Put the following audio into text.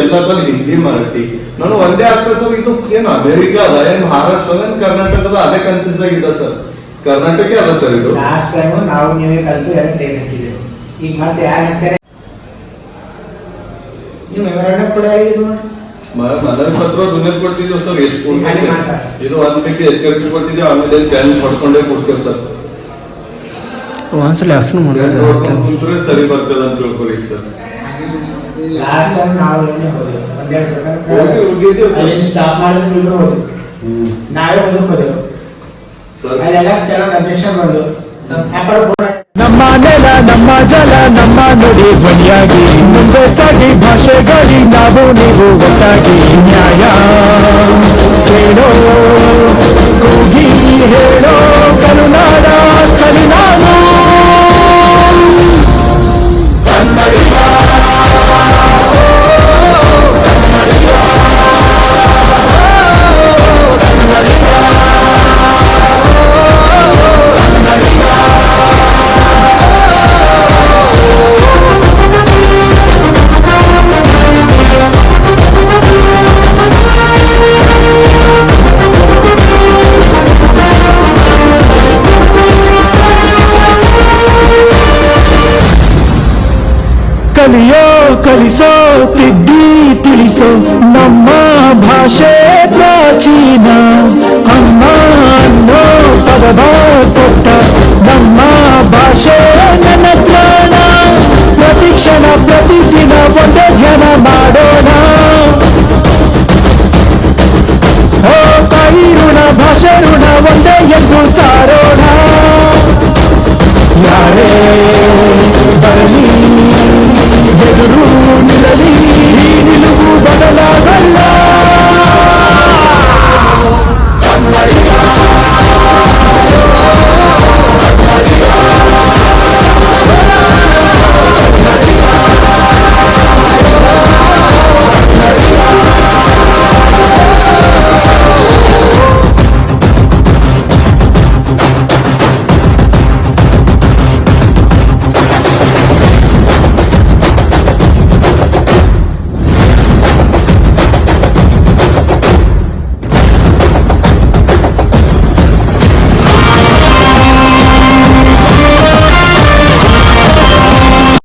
ಎಲ್ಲದಲ್ಲಿ ಹಿಂದಿ ಮರಾಠಿ. ನಾನು ಒಂದೇ ಆಗ್ತದೆ ಸರ್ ಇದು ಏನು ಅಮೆರಿಕ ಅದ? ಏನ್ ಮಹಾರಾಷ್ಟ್ರ ಅದ? ಏನ್ ಕರ್ನಾಟಕದ ಅದೇ? ಕಂಟ್ರೀಸ್ ಆಗಿದ್ದ ಸರ್. ಕರ್ನಾಟಕ ಅದ ಸರ್ ಇದು. ಲಾಸ್ಟ್ ಟೈಮ್ ನಾವು ನೀವೇ ಕಲ್ತು ಎಲ್ಲ ತೆಗೆದು ಹಾಕಿದ್ದೆವು ಈಗ ಮತ್ತೆ ಯಾರು ಹಚ್ಚಾರೆ ನೀವು ಮೆಮೊರಾಂಡಮ್ ಕೂಡ ಇದು ಮನವಿ ಪತ್ರ ದುನಿಯದ್ ಕೊಟ್ಟಿದ್ದೀವಿ ಸರ್ ಎಷ್ಟು. ಇದು ಒಂದ್ ಪೈಕಿ ಎಚ್ಚರಿಕೆ ಕೊಟ್ಟಿದ್ದೀವಿ ಆಮೇಲೆ ಬ್ಯಾನ್ ಪಡ್ಕೊಂಡೇ ಕೊಡ್ತೇವೆ ಸರ್. ಒಂದ್ಸಲ ಆಕ್ಷನ್ ಮಾಡಿ ಸರಿ ಬರ್ತದ ಅಂತ ತಿಳ್ಕೊಳಿ ಸರ್. ಲಾಸ್ಟ್ ಟೈಮ್ ನಾವು ಏನೇ ಹೋದೆವು ಒಂದೆರಡು ಸರ್. ಅಲ್ಲಿ ಸ್ಟಾಪ್ ಮಾಡಿದ್ರೆ ನೀವು ಹೋಗಿ ನಾವೇ ಮುಂದಕ್ಕೆ ಹೋದೆವು. ಸರ್. ಅಲ್ಲೆಲ್ಲ ಕೆಲವೊಂದು ಅಬ್ಜೆಕ್ಷನ್ ಬಂದು ನಮ್ಮ ನೆಲ ನಮ್ಮ ಜಲ ನಮ್ಮ ನುಡಿ ಧ್ವನಿಯಾಗಿ. ಮುಂದೆ ಸಾಗಿ ಭಾಷೆಗಾಗಿ ನಾವು ನೀವು ಒಟ್ಟಾಗಿ ನ್ಯಾಯ ಕೇಳೋ. ಕಲಿಯೋ ಕಲಿಸೋ ತಿದ್ದಿ ತಿಳಿಸೋ ನಮ್ಮ ಭಾಷೆ ಪ್ರಾಚೀನ ಅಮ್ಮ ಅನ್ನೋ ಪದವ ಕೊಟ್ಟ ನಮ್ಮ ಭಾಷೆ ನನ್ನ ತ್ರಾಣ ಪ್ರತಿ ಕ್ಷಣ ಪ್ರತಿ ದಿನ ಒಂದೇ ಧ್ಯಾನ ಮಾಡೋಣ ಓ ತಾಯಿ ಋಣ ಭಾಷೆ ಋಣ ಒಂದೇ ಎಂದು ಸಾ